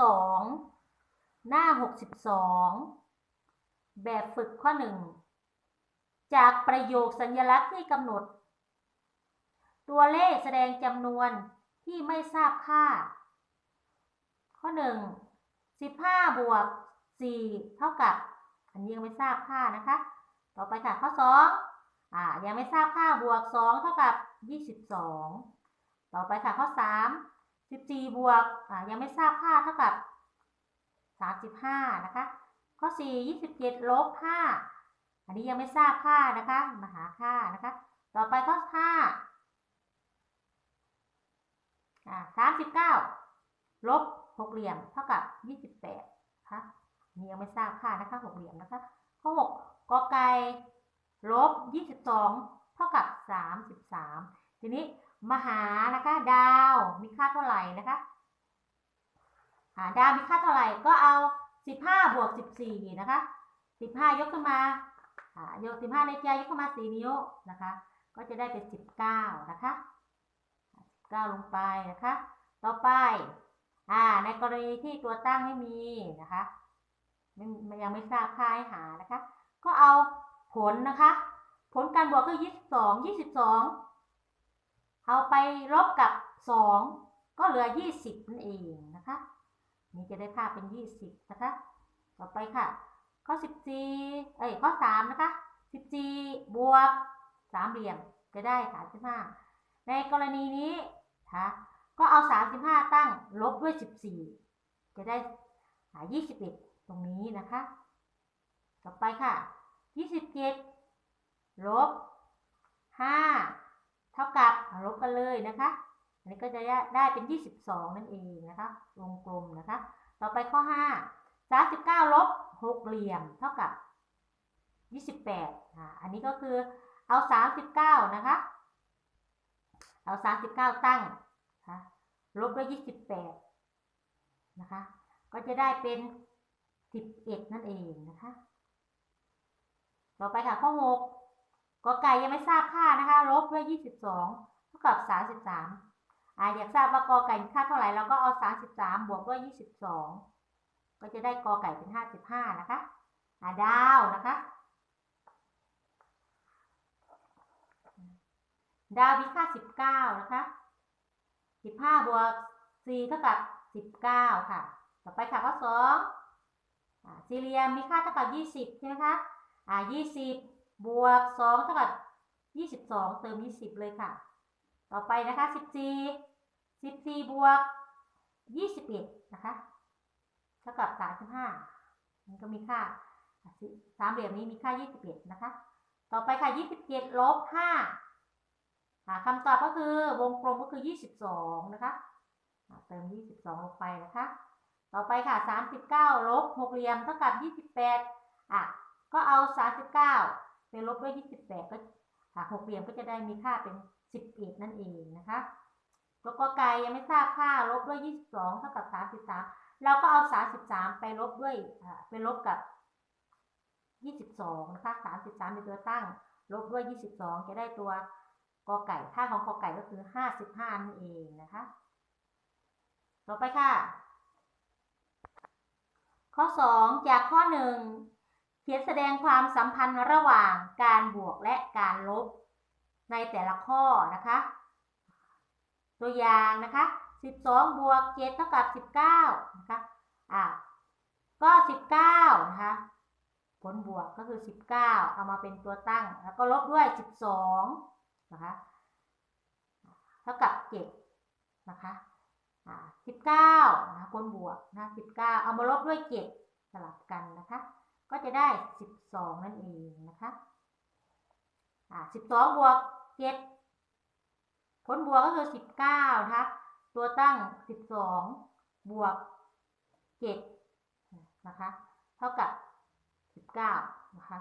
2หน้า62แบบฝึกข้อ1จากประโยคสัญลักษณ์ที่กำหนด ตัวเลขแสดงจำนวนที่ไม่ทราบค่า ข้อ1 15บวก4เท่ากับ อันนี้ยังไม่ทราบค่านะคะ ต่อไปค่ะข้อ2อ่ายังไม่ทราบค่าบวก2เท่ากับ22ต่อไปค่ะข้อ3 14 บวกอ่ายังไม่ทราบค่าเท่ากับ 35 นะคะ ข้อ 4 27 ลบ 5 อันนี้ยังไม่ทราบค่านะคะ มาหาค่านะคะ ต่อไปข้อ5อ่า39 ลบ 6 เหลี่ยมเท่ากับ 28นะคะนนี้ยังไม่ทราบค่านะคะ 6 เหลี่ยมนะคะ ข้อ 6กอไก่ลบ 22 เท่ากับ 33 ทีนี้ มหานะคะ ดาวมีค่าเท่าไหร่นะคะาดาวมีค่าเท่าไหร่ก็เอา 15 บวก 14 นะคะ 15 ยกขึ้นมาอ่ายก 15ในใจยกขึ้นมา 4 นิ้วนะคะ ก็จะได้เป็น 19 นะคะ 19 ลงไปนะคะ ต่อไปอ่าในกรณีที่ตัวตั้งไม่มีนะคะไม่ยังไม่ทราบค่าให้หานะคะ ก็เอาผลนะคะ ผลการบวกคือ22 22 เอาไปลบกับ 2 ก็เหลือ 20นั่นเองนะคะ นี่จะได้ค่าเป็น 20 นะคะ ต่อไปค่ะ ข้อ 14 เอ้ย ข้อ 3 นะคะ 14 บวก3เหลี่ยมจะได้ 35 ในกรณีนี้นะคะก็เอา 35 ตั้งลบด้วย 14 จะได้21 ตรงนี้นะคะ ต่อไปค่ะ 27 ลบ 5 เท่ากับลบกันเลยนะคะ อันนี้ก็จะได้เป็น 22 นั่นเองนะคะ วงกลมนะคะ ต่อไปข้อ 5 39ลบ6เหลี่ยมเท่ากับ 28อ่าอันนี้ก็คือเอา 39 นะคะ เอา 39 ตั้งนะคะลบด้วย 28 นะคะ ก็จะได้เป็น 11 นั่นเองนะคะ ต่อไปค่ะข้อ 6 กอไก่ยังไม่ทราบค่านะคะ ลบด้วย 22 เท่ากับ 33อ่าอยากทราบว่ากอไก่ค่าเท่าไหร่เราก็เอา 33 บวกด้วย 22 ก็จะได้กอไก่เป็น 55 นะคะอ่าดาวนะคะ ดาวมีค่า 19 นะคะ 15 บวก 4 เท่ากับ 19 ค่ะ ต่อไปค่ะข้อ2อ่าสี่เหลี่ยมมีค่าเท่ากับ 20 ใช่ไหมคะ อ่า 20 บวก2เท่ากับ22เติม20เลยค่ะ ต่อไปนะคะ14 14บวก21นะคะเท่ากับ35มันก็มีค่าสามเหลี่ยมนี้มีค่า21นะคะ ต่อไปค่ะ27ลบ5คำตอบก็คือวงกลมก็คือ22นะคะเติม22ลงไปนะคะ ต่อไปค่ะ39ลบ6เหลี่ยมเท่ากับ28อะก็เอา39 ไปลบด้วย 28 ก็ค่ะ6เหลี่ยมก็จะได้มีค่าเป็น 11 นั่นเองนะคะตัวกอไก่ยังไม่ทราบค่าลบด้วย 22 เท่ากับ 33 เราก็เอา 33 ไปลบด้วยไปลบกับ 22 นะคะ 33 เป็นตัวตั้ง ลบด้วย 22 จะได้ตัวกอไก่ ค่าของกอไก่ก็คือ 55 นั่นเองนะคะ ต่อไปค่ะ ข้อ 2 จากข้อ 1 ขียนแสดงความสัมพันธ์ระหว่างการบวกและการลบ ในแต่ละข้อนะคะ ตัวอย่างนะคะ 12 บวก 7 เท่ากับ 19 นะคะ อะ ก็ 19 นะคะ ผลบวกก็คือ 19 เอามาเป็นตัวตั้ง แล้วก็ลบด้วย 12 นะคะ เท่ากับ 7 นะคะ อ่า19 นะคะผลบวกนะ 19 เอามาลบด้วย 7 สลับกันนะคะ ก็จะได้ 12 นั่นเองนะคะอ่า12 บวก 7 ผลบวกก็คือ 19 นะคะ ตัวตั้ง 12 บวก 7 นะคะ เท่ากับ 19 นะคะ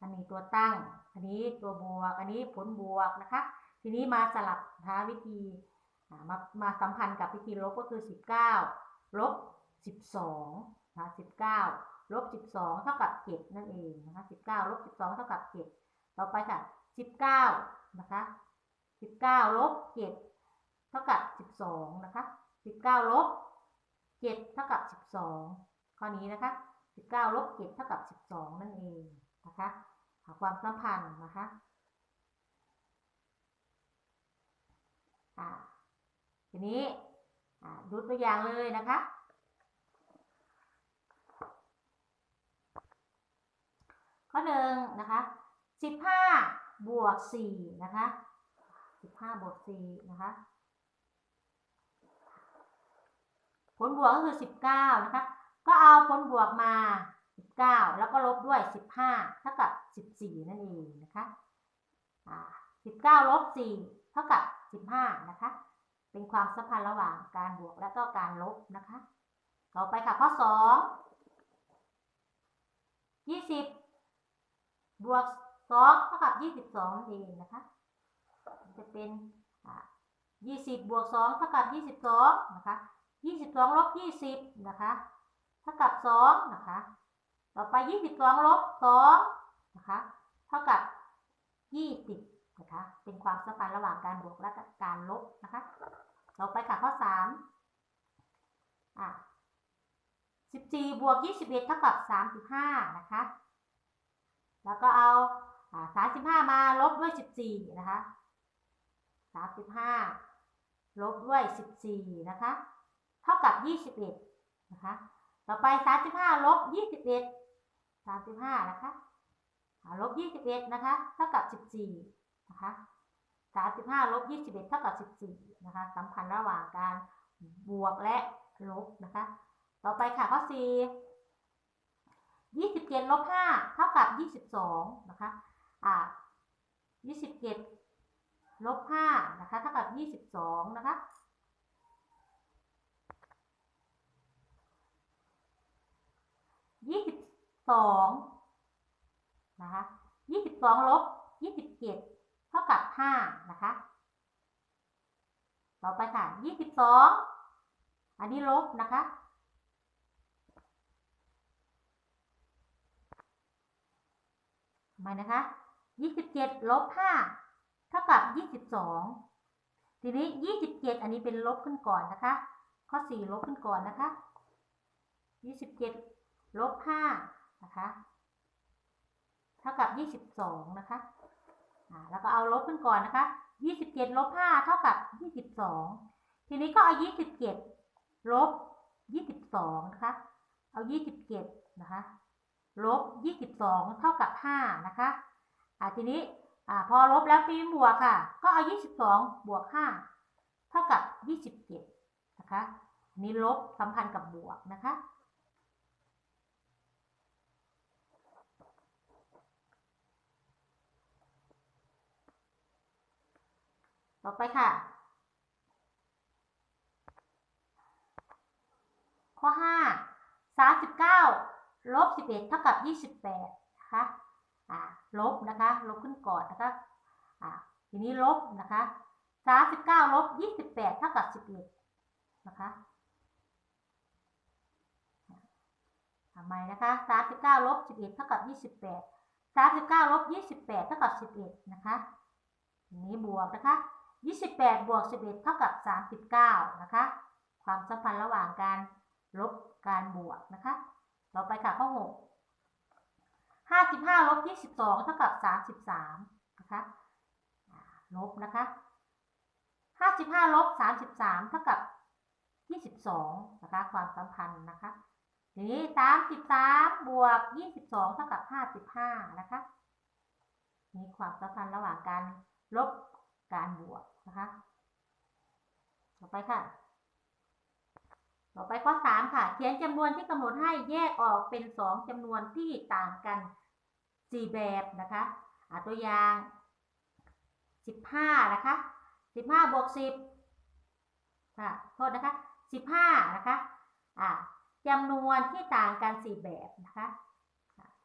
อันนี้ตัวตั้ง อันนี้ตัวบวก อันนี้ผลบวกนะคะ ทีนี้มาสลับนะคะวิธีมามาสัมพันธ์กับวิธีลบก็คือ 19 ลบ 12 นะคะ 19 ลบ12 เท่ากับ 7 นั่นเองนะคะ 19 ลบ 12 เท่ากับ 7 ต่อไปค่ะ 19 นะคะ 19 ลบ 7 เท่ากับ 12 นะคะ 19 ลบเจ็ดเท่ากับสิบสองข้อนี้นะคะสิบเก้าลบเจ็ดเท่ากับสิบสองนั่นเองนะคะหาความสัมพันธ์นะคะอ่าทีนี้อ่าดูตัวอย่างเลยนะคะ ข้อหนึ่งนะคะสิบห้าบวกสี่นะคะสิบห้าบวกสี่นะคะ ผลบวกก็คือสิบเก้านะคะ ก็เอาผลบวกมาสิบเก้าแล้วก็ลบด้วยสิบห้าเท่ากับสิบสี่นั่นเองนะคะสิบเก้าลบสี่เท่ากับสิบห้านะคะ เป็นความสัมพันธ์ระหว่างการบวกและก็การลบนะคะ ต่อไปค่ะข้อสองยี่สิบ บวกสองเท่ากับยี่สิบสองเองนะคะจะเป็นยี่สิบบวกสองเท่ากับยี่สิบสองนะคะยี่สิบสองลบยี่สิบนะคะเท่ากับสองนะคะต่อไปยี่สิบสองลบสองนะคะเท่ากับยี่สิบนะคะเป็นความสัมพันธ์ระหว่างการบวกและการลบนะคะต่อไปค่ะข้อสามอะสิบสี่บวกยี่สิบเอ็ดเท่ากับสามสิบห้านะคะ แล้วก็เอาสามสิบห้ามาลบด้วยสิบสี่นะคะสามสิบห้าลบด้วยสิบสี่นะคะ เท่ากับยี่สิบเอ็ดนะคะ ต่อไปสามสิบห้าลบยี่สิบเอ็ดสามสิบห้านะคะลบยี่สิบเอ็ดนะคะ เท่ากับสิบสี่นะคะสามสิบห้าลบยี่สิบเอ็ดเท่ากับสิบสี่นะคะ สัมพันธ์ระหว่างการบวกและลบนะคะ ต่อไปค่ะข้อสี่ ยี่สิบเจ็ดลบห้าเท่ากับยี่สิบสองนะคะ อ่ายี่สิบเจ็ดลบห้านะคะ เท่ากับยี่สิบสองนะคะ ยี่สิบสองนะคะยี่สิบสองลบยี่สิบเจ็ดเท่ากับห้านะคะ ต่อไปค่ะยี่สิบสองอันนี้ลบนะคะ มานะคะยี่สิบเจ็ดลบห้าเท่ากับยี่สิบสองทีนี้ยี่สิบเจ็ดอันนี้เป็นลบขึ้นก่อนนะคะ ข้อสี่ลบขึ้นก่อนนะคะยี่สิบเจ็ดลบห้านะคะเท่ากับยี่สิบสองนะคะแล้วก็เอาลบขึ้นก่อนนะคะยี่สิบเจ็ดลบห้าเท่ากับยี่สิบสองทีนี้ก็เอายี่สิบเจ็ดลบยี่สิบสองนะคะ เอายี่สิบเจ็ดนะคะ ลบยี่สิบสองเท่ากับห้านะคะอ่าทีนี้อ่าพอลบแล้วปีบวกค่ะ ก็เอายี่สิบสองบวกห้าเท่ากับยี่สิบเจ็ดนะคะนี้ลบสัมพันธ์กับบวกนะคะ ต่อไปค่ะ ข้อห้าสามสิบเก้า ลบสิบเอ็ดเท่ากับยี่สิบแปดนะคะอ่าลบนะคะ ลบขึ้นก่อนนะคะอ่าทีนี้ลบนะคะสามสิบเก้าลบยี่สิบแปดเท่ากับสิบเอ็ดนะคะทำไมนะคะสามสิบเก้าลบสิบเอ็ดเท่ากับยี่สิบแปดสามสิบเก้าลบยี่สิบแปดเท่ากับสิบเอ็ดนะคะนี้บวกนะคะยี่สิบแปดบวกสิบเอ็ดเท่ากับสามสิบเก้านะคะ ความสัมพันธ์ระหว่างการลบการบวกนะคะ ต่อไปค่ะข้อหกห้าสิบห้าลบยี่สิบสองเท่ากับสามสิบสามนะคะลบนะคะห้าสิบห้าลบสามสิบสามเท่ากับยี่สิบสองนะคะความสัมพันธ์นะคะทีนี้สามสิบสามบวกยี่สิบสองเท่ากับห้าสิบห้านะคะนี่ความสัมพันธ์ระหว่างการลบการบวกนะคะ ต่อไปค่ะ ต่อไปข้อสามค่ะ เขียนจำนวนที่กำหนดให้แยกออกเป็นสองจำนวนที่ต่างกันสี่แบบนะคะอาตัวอย่างสิบห้านะคะสิบห้าบวกสิบค่ะโทษนะคะสิบห้านะคะอ่าจำนวนที่ต่างกันสี่แบบนะคะ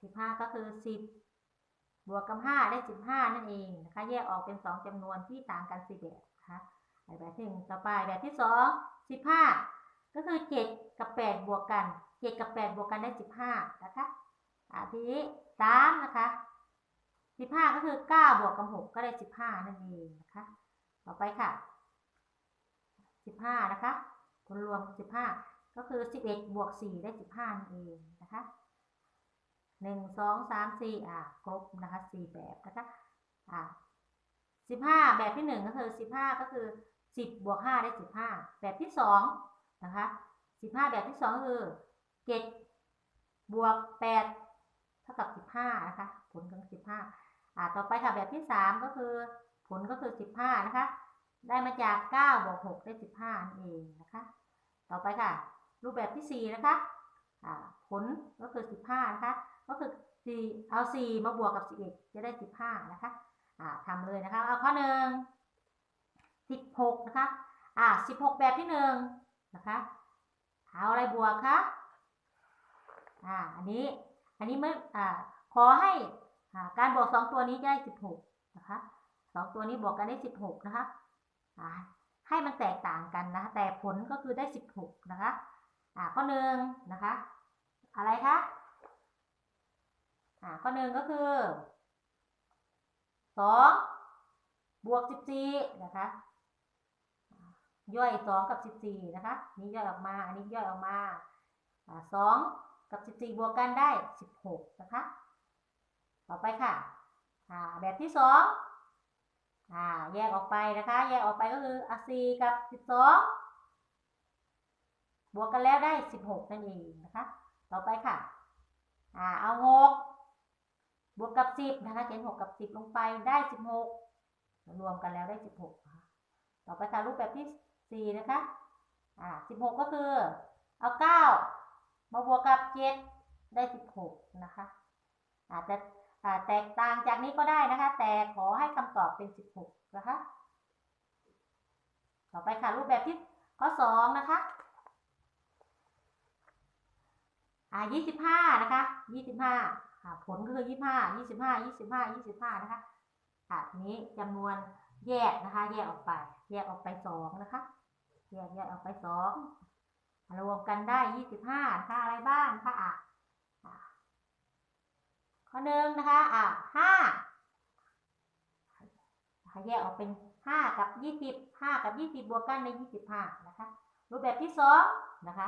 สิบห้าก็คือสิบบวกกับห้าได้สิบห้านั่นเองนะคะ แยกออกเป็นสองจำนวนที่ต่างกันสี่แบบนะคะแบบที่หนึ่งต่อไปแบบที่สองสิบห้า ก็คือเจ็ดกับแปดบวกกันเจ็ดกับแปดบวกกันได้สิบห้านะคะอ่าทีนี้สามนะคะสิบห้าก็คือเก้าบวกกับหกก็ได้สิบห้านั่นเองนะคะ ต่อไปค่ะสิบห้านะคะผลรวมสิบห้าก็คือ 11 บวก 4 ได้ 15 นั่นเองนะคะ 1 2 3 4 อะครบนะคะ 4 แบบนะคะ อะ15 แบบที่ 1 ก็คือ 15 ก็คือ 10 บวก 5 ได้ 15 แบบที่ 2 นะคะ15แบบที่2ก็คือ7บวก8เท่ากับ15นะคะผลของ15อะต่อไปค่ะแบบที่3ก็คือ ผลก็คือ15นะคะ ได้มาจาก9บวก6ได้15นั่นเองนะคะ ต่อไปค่ะ รูปแบบที่4นะคะอ่าผลก็คือ15นะคะ ก็คือ4เอา4มาบวกกับ11จะได้15นะคะอ่าทำเลยนะคะ เอาข้อหนึ่ง16นะคะอ่า16แบบที่1น นะคะเอาอะไรบวกคะอ่าอันนี้อันนี้ไม่อ่าขอให้อ่าการบวก2ตัวนี้ได้16นะคะ2ตัวนี้บวกกันได้16นะคะอ่าให้มันแตกต่างกันนะแต่ผลก็คือได้16นะคะอ่าข้อหนึ่งนะคะ อะไรคะอ่าข้อหนึ่งก็คือสองบวกสิบสี่นะคะ ย่อยสองกับสิบสี่นะคะนี่ย่อยออกมาอันนี้ย่อยออกมาสองกับสิบสี่บวกกันได้สิบหกนะคะ ต่อไปค่ะอ่าแบบที่สองอ่าแยกออกไปนะคะ แยกออกไปก็คืออสี่กับสิบสองบวกกันแล้วได้สิบหกนั่นเองนะคะ ต่อไปค่ะอ่าเอาหกบวกกับสิบนะคะเขียนหกกับสิบลงไปได้สิบหกรวมกันแล้วได้สิบหกนะคะต่อไปค่ะรูปแบบที่ สี่นะคะ อ่าสิบหกก็คือ เอาเก้ามาบวกกับเจ็ดได้สิบหกนะคะ อาจจะแตกต่างจากนี้ก็ได้นะคะ แต่ขอให้คำตอบเป็นสิบหกนะคะ ต่อไปค่ะรูปแบบที่ข้อสองนะคะอ่ายี่สิบห้านะคะยี่สิบห้าอ่าผลก็คือยี่ห้ายี่สิบห้ายี่สิบห้ายี่สิบห้านะคะอ่านี้จำนวนแยกนะคะ แยกออกไป แยกออกไปสองนะคะ แยกแยกออกไปสองรวมกันได้ยี่สิบห้านะคะอะไรบ้างค่ะอ่าข้อหนึ่งนะคะอ่าห้าแยกออกเป็นห้ากับยี่สิบห้ากับยี่สิบบวกกันในยี่สิบห้านะคะรูปแบบที่สองนะคะ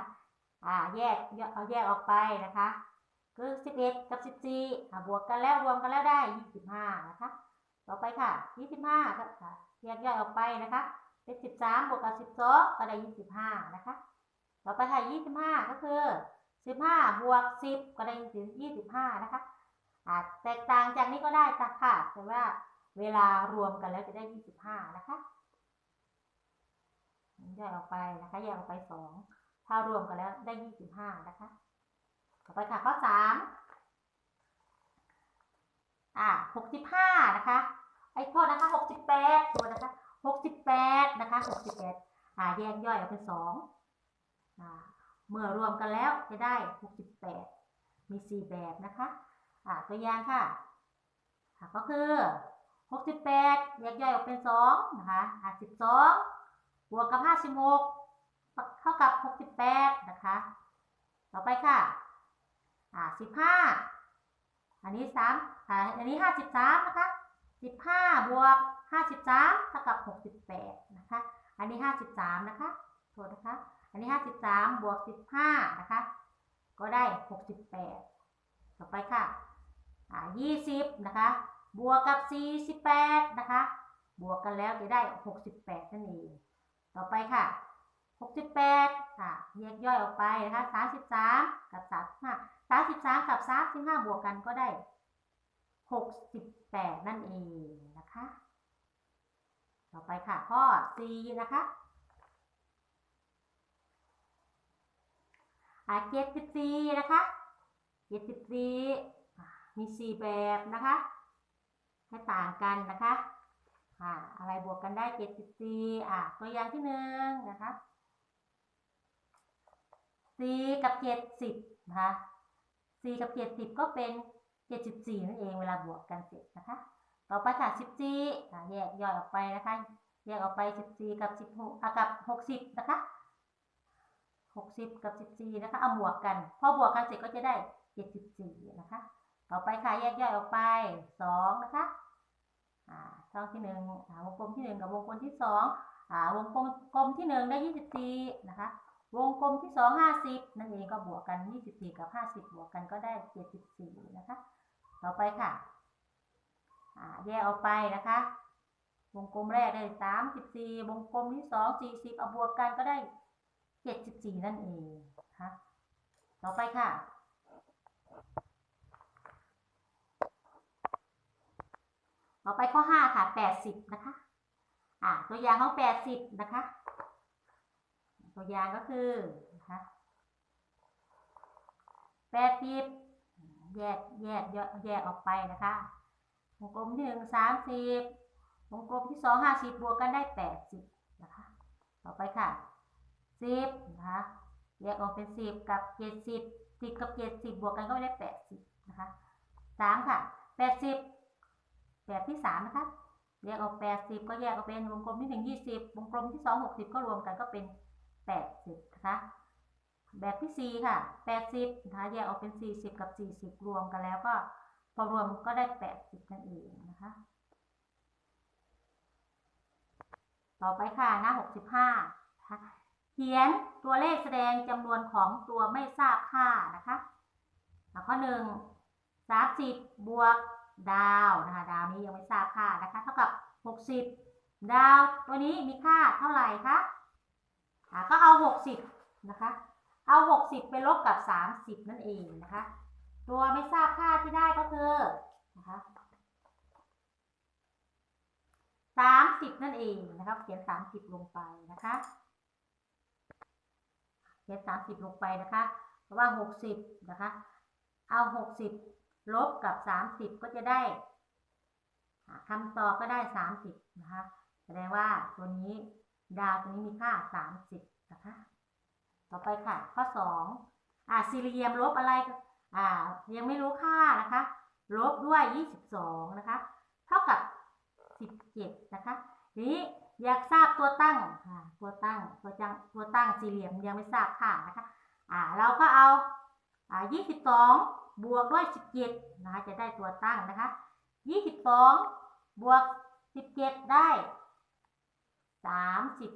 อ่าแยกเอาแยกออกไปนะคะคือ11กับ14อ่าบวกกันแล้วรวมกันแล้วได้25นะคะต่อไปค่ะ25ก็ค่ะแยกย่อยออกไปนะคะ เป็นสิบสามบวกกับสิบสองก็ได้ยี่สิบห้านะคะเราไปถ่ายยี่สิบห้าก็คือสิบห้าบวกสิบก็ได้ยี่สิบยี่สิบห้านะคะอาจแตกต่างจากนี้ก็ได้จ้ะค่ะแต่ว่าเวลารวมกันแล้วจะได้ยี่สิบห้านะคะย่อยออกไปนะคะย่อยออกไปสองถ้ารวมกันแล้วได้ยี่สิบห้านะคะ ต่อไปค่ะข้อสามอะหกสิบห้านะคะ ไอ้โทษนะคะหกสิบแปดตัวนะคะ 68 นะคะ 68อ่าแยกย่อยออกเป็น2อ่าเมื่อรวมกันแล้วจะได้ 68 มี 4 แบบนะคะอ่าตัวอย่างค่ะอ่าก็คือ 68แยกย่อยออกเป็น2นะคะอ่า12 บวกกับ 56 เท่ากับ 68 นะคะ ต่อไปค่ะอ่า15 อันนี้3อ่าอันนี้ 53 นะคะ 15 บวก 53เท่ากับ68นะคะ อันนี้ 53 นะคะ โทษนะคะ อันนี้ 53 บวก 15 นะคะ ก็ได้ 68 ต่อไปค่ะอ่า20 นะคะ บวกกับ 48 นะคะ บวกกันแล้วจะได้ 68 นั่นเอง ต่อไปค่ะ 68 ค่ะแยกย่อยออกไปนะคะ 33 กับ 35 33 กับ 35 บวกกันก็ได้ 68 นั่นเองนะคะ ต่อไปค่ะ ข้อ4นะคะ อ่า74นะคะ74อ่มี4แบบนะคะให้ต่างกันนะคะอ่าอะไรบวกกันได้74อ่าตัวอย่างที่หนึ่งนะคะ4กับ70นะคะ4กับ70ก็เป็น74นั่นเองเวลาบวกกันเสร็จนะคะ ต่อไปค่ะ14อ่แยกย่อยออกไปนะคะ แยกออกไป14กับ16อะกับ60นะคะ60กับ14นะคะ เอาบวกกัน พอบวกกันเสร็จก็จะได้74นะคะ ต่อไปค่ะแยกย่อยออกไป2นะคะ อ่าช่องที่หนึ่งอ่าวงกลมที่หนึ่งกับวงกลมที่สองอ่าวงกลมกลมที่หนึ่งได้ยี่สิบสี่นะคะ วงกลมที่สองห้าสิบนั่นเองก็บวกกันยี่สิบสี่กับห้าสิบบวกกันก็ได้เจ็ดสิบสี่นะคะ ต่อไปค่ะ แยกออกไปนะคะ วงกลมแรกได้สามสิบสี่วงกลมที่สองสี่สิบเอาบวกกันก็ได้เจ็ดสิบสี่นั่นเองนะคะต่อไปค่ะต่อไปข้อห้าค่ะแปดสิบนะคะ อ่าตัวอย่างของแปดสิบนะคะ ตัวอย่างก็คือนะคะแปดสิบแยกแยกแยกออกไปนะคะ วงกลมที่หนึ่งสามสิบวงกลมที่สองห้าสิบบวกกันได้แปดสิบนะคะ ต่อไปค่ะสิบนะคะแยกออกเป็นสิบกับเจ็ดสิบสิบกับเจ็ดสิบบวกกันก็ได้แปดสิบนะคะสามค่ะแปดสิบแบบที่สามนะคะแยกออกแปดสิบก็แยกออกเป็นวงกลมที่หนึ่งยี่สิบวงกลมที่สองหกสิบก็รวมกันก็เป็นแปดสิบนะคะแบบที่สี่ค่ะแปดสิบนะคะแยกออกเป็นสี่สิบกับสี่สิบรวมกันแล้วก็ พอรวมก็ได้แปดสิบนั่นเองนะคะ ต่อไปค่ะหน้าหกสิบห้าเขียนตัวเลขแสดงจำนวนของตัวไม่ทราบค่านะคะข้อหนึ่งสามสิบบวกดาวนะคะดาวนี้ยังไม่ทราบค่านะคะ เท่ากับหกสิบดาวตัวนี้มีค่าเท่าไหร่คะะก็เอาหกสิบนะคะ เอาหกสิบไปลบกับสามสิบนั่นเองนะคะ ตัวไม่ทราบค่าที่ได้ก็คือนะคะสามสิบนั่นเองนะครับเขียนสามสิบลงไปนะคะ เขียนสามสิบลงไปนะคะ เพราะว่าหกสิบนะคะ เอาหกสิบลบกับสามสิบก็จะได้คำตอบก็ได้สามสิบนะคะ แสดงว่าตัวนี้ดาวตัวนี้มีค่าสามสิบนะคะ ต่อไปค่ะ ข้อสองอ่าสี่เหลี่ยมลบอะไร อ่ายังไม่รู้ค่านะคะ ลบด้วยยี่สิบสองนะคะ เท่ากับสิบเจ็ดนะคะนี้อยากทราบตัวตั้งอ่าตัวตั้งตัวจังตัวตั้งสี่เหลี่ยมยังไม่ทราบค่านะคะอ่าเราก็เอาอ่ายี่สิบสองบวกด้วยสิบเจ็ดนะคะจะได้ตัวตั้งนะคะยี่สิบสองบวกสิบเจ็ดได้สามสิบ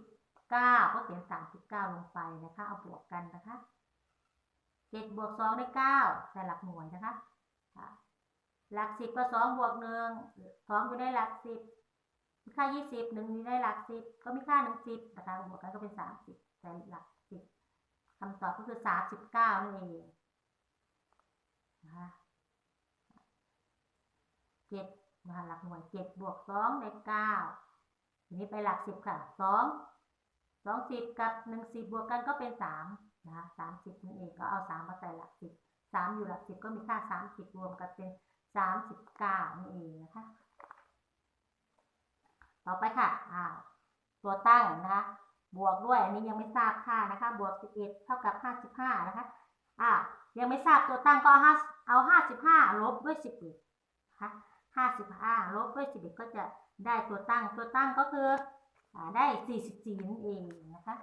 เก้าก็เขียนสามสิบเก้าลงไปนะคะ เอาบวกกันนะคะ เจ็ดบวกสองได้เก้าใส่หลักหน่วยนะคะหลักสิบก็สองบวกหนึ่งสองอยู่ในหลักสิบมีค่ายี่สิบหนึ่งอยู่ในหลักสิบก็มีค่าหนึ่งสิบนะคะบวกกันก็เป็นสามสิบใส่หลักสิบคำตอบก็คือสามสิบเก้านั่นเองนะคะเจ็ดนะคะหลักหน่วยเจ็ดบวกสองได้เก้าทีนี้ไปหลักสิบค่ะสองสองสิบกับหนึ่งสิบบวกกันก็เป็นสาม นะคะสามสิบนั่นเองก็เอาสามมาใส่หลักสิบสามอยู่หลักสิบก็มีค่าสามสิบรวมกันเป็นสามสิบเก้านั่นเองนะคะ ต่อไปค่ะอ้าตัวตั้งนะคะ บวกด้วยอันนี้ยังไม่ทราบค่านะคะ บวก11เอ็ดเท่ากับ55นะคะ อ่า ยังไม่ทราบตัวตั้งก็เอา5เอา55ลบด้วย11นะคะ55ลบด้วย11ก็จะได้ตัวตั้งตัวตั้งก็คืออ่าได้44นั่นเองนะคะ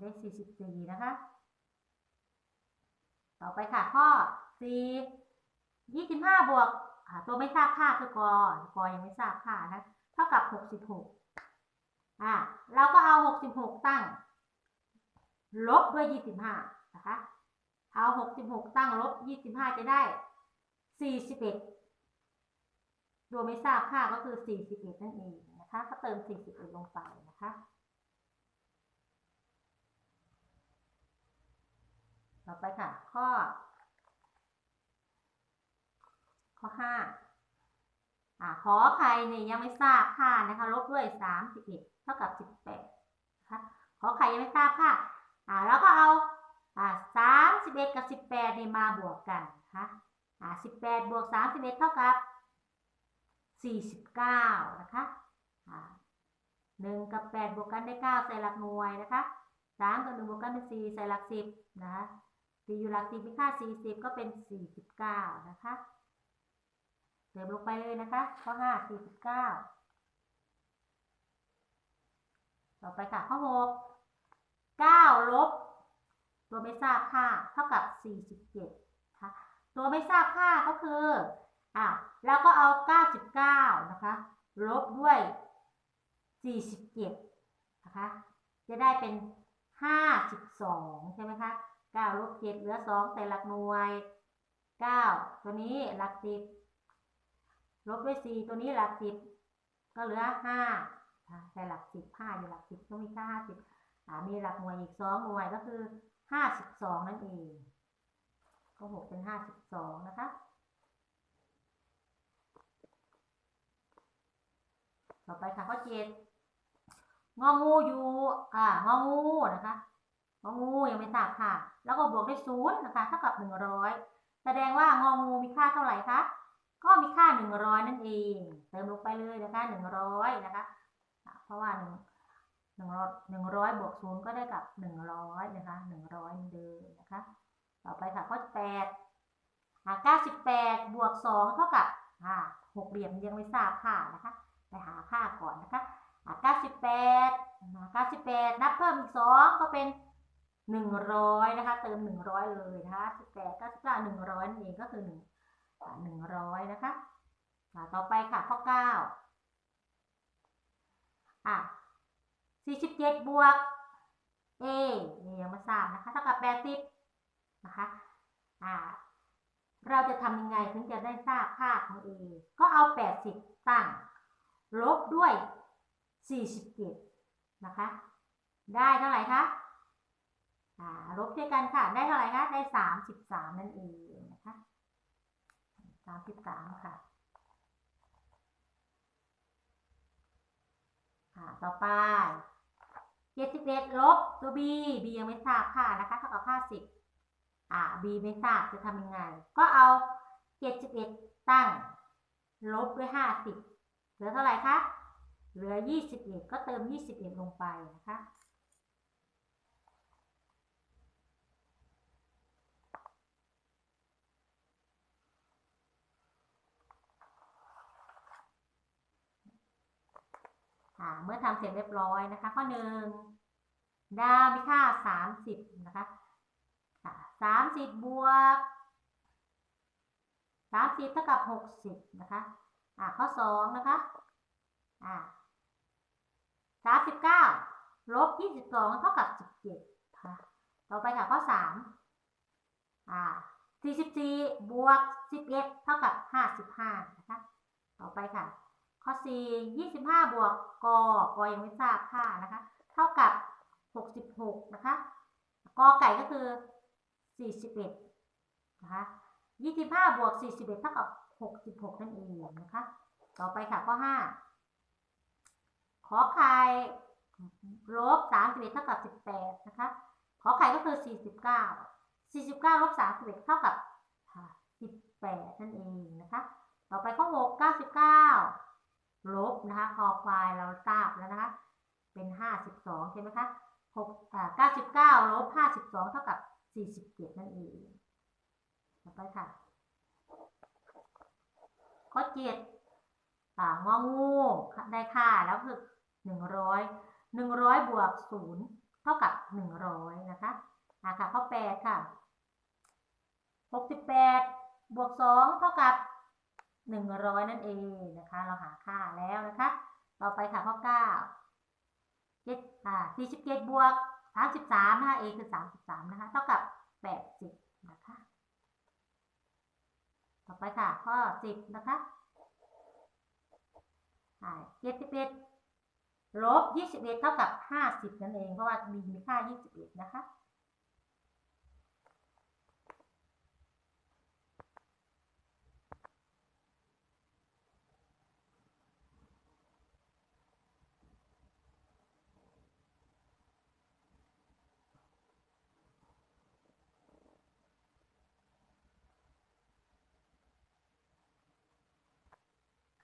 ได้44นะคะ ต่อไปค่ะ ข้อ 4 25 บวกตัวไม่ทราบค่าคือกอกอยังไม่ทราบค่านะ เท่ากับ 66อ่าเราก็เอา 66 ตั้ง ลบด้วย 25 นะคะ เอา 66 ตั้งลบ 25 จะได้ 41 ตัวไม่ทราบค่าก็คือ 41 นั่นเองนะคะ ก็เติม 41 ลงไปนะคะ ต่อไปค่ะ ข้อ ข้อ5อ่าขอใครเนี่ยยังไม่ทราบค่านะคะลบด้วยสามสิบเอ็ดเท่ากับสิบแปดนะคะขอใครยังไม่ทราบค่าอ่าแล้วก็เอาอ่าสามสิบเอ็ดกับสิบแปดเนี่ยมาบวกกันนะคะอ่าสิบแปดบวกสามสิบเอ็ดเท่ากับสี่สิบเก้านะคะอ่าหนึ่งกับแปดบวกกันได้เก้าใส่หลักหน่วยนะคะสามกับหนึ่งบวกกันเป็นสี่ใส่หลักสิบนะ คะสี่อยู่หลักสิบมีค่าสี่สิบก็เป็นสี่สิบเก้านะคะ เติมลงไปเลยนะคะ ข้อห้าสี่สิบเก้าต่อไปค่ะ ข้อหกเก้าลบ ตัวไม่ทราบค่าเท่ากับสี่สิบเจ็ดค่ะตัวไม่ทราบค่าก็คืออะแล้วก็เอาเก้าสิบเก้านะคะ ลบด้วยสี่สิบเจ็ดนะคะ จะได้เป็นห้าสิบสองใช่ไหมคะ เก้าลบเจ็ดเหลือสองใส่หลักหน่วยเก้าตัวนี้หลักสิบลบด้วยสี่ตัวนี้หลักสิบก็เหลือห้าใส่หลักสิบห้าอยู่หลักสิบก็มีค่าห้าสิบมีหลักหน่วยอีกสองหน่วยก็คือห้าสิบสองนั่นเอง ก็หกเป็นห้าสิบสองนะคะ ต่อไปค่ะข้อเจ็ดงองูอยู่ อ่างองูนะคะงองูยังไม่ทราบค่ะ แล้วก็บวกด้วยศูนย์นะคะเท่ากับหนึ่งร้อยแสดงว่างองูมีค่าเท่าไหร่คะก็มีค่าหนึ่งร้อยนั่นเอง เติมลงไปเลยนะคะหนึ่งร้อยนะคะ เพราะว่าหนึ่งร้อยหนึ่งร้อยบวกศูนย์ก็ได้กับหนึ่งร้อยนะคะหนึ่งร้อยเดิมนะคะ ต่อไปค่ะข้อแปดอ่าเก้าสิบแปดบวกสองเท่ากับอ่าหกเหลี่ยมยังไม่ทราบค่านะคะ ไปหาค่าก่อนนะคะอ่าเก้าสิบแปดเก้าสิบแปดนับเพิ่มอีกสองก็เป็น หนึ่งร้อยนะคะ เติมหนึ่งร้อยเลยนะคะสิบแปดเก้าสิบเก้าหนึ่งร้อยนั่นเองก็คือหนึ่งหนึ่งร้อยนะคะต่อไปค่ะข้อเก้าอะสี่สิบเจ็ดบวก a นี่ยังไม่ทราบนะคะเท่ากับแปดสิบนะคะอ่าเราจะทำยังไงถึงจะได้ทราบค่าของ a ก็เอา 80 ตั้ง ลบด้วย 47 นะคะ ได้เท่าไหร่คะ ลบเท่ยกันค่ะ ได้เท่าไหร่คะได้สามสิบสามนั่นเองนะคะสามสิบสามค่ะค่ะ ต่อไปเจ็ดสิบเอ็ดลบตัวบีบียังไม่ทราบค่ะนะคะเท่ากับห้าสิบอ่าบีไม่ทราบจะทำยังไง ก็เอาเจ็ดสิบเอ็ดตั้ง ลบด้วยห้าสิบเหลือเท่าไหร่คะเหลือยี่สิบเอ็ดก็เติมยี่สิบเอ็ดลงไปนะคะ เมื่อทำเสร็จเรียบร้อยนะคะ ข้อหนึ่งดาวมีค่า 30 นะคะสามสิบบวกสามสิบเท่ากับหกสิบนะคะอ่าข้อสองนะคะอ่าสามสิบเก้าลบยี่สิบสองเท่ากับสิบเจ็ดค่ะต่อไปค่ะข้อสามอ่าสี่สิบสี่บวกสิบเอ็ดเท่ากับห้าสิบห้านะคะ ต่อไปค่ะ ข้อสี่ยี่สิบห้าบวกกกยังไม่ทราบค่านะคะ เท่ากับหกสิบหกนะคะกอไก่ก็คือ 41 นะคะ 25 บวก 41 เท่ากับ 66 นั่นเองนะคะ ต่อไปค่ะข้อ 5 ขอไข่ลบ31เท่ากับ 18 นะคะ ขอไข่ก็คือ 49 49ลบ31เท่ากับ 18 นั่นเองนะคะ ต่อไปข้อ 6 99 ลบนะคะคอควายเราทราบแล้วนะคะ เป็น52ใช่ไหมคะ6อ่า99ลบ52เท่ากับ47นั่นเองต่อไปค่ะ ข้อ7อ่างองูได้ค่าแล้วคือ100 100บวก0เท่ากับ100นะคะอ่าค่ะข้อ8ค่ะ68บวก2เท่ากับ 100 นั่นเองนะคะ เราหาค่าแล้วนะคะ ต่อไปค่ะข้อ9 7อ่า47บวก33นะคะ a คือ33นะคะ เท่ากับ 80 นะคะ ต่อไปค่ะ ข้อ 10 นะคะอ่า71ลบ21 เท่ากับ 50 นั่นเอง เพราะว่ามีมีค่า 21 นะคะ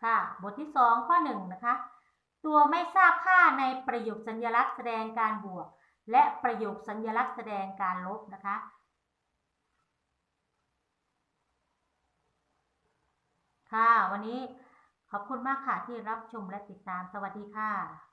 ค่ะ บทที่ 2 ข้อ1นะคะ ตัวไม่ทราบค่าในประโยคสัญลักษณ์แสดงการบวก และประโยคสัญลักษณ์แสดงการลบนะคะ ค่ะ วันนี้ขอบคุณมากค่ะที่รับชมและติดตาม สวัสดีค่ะ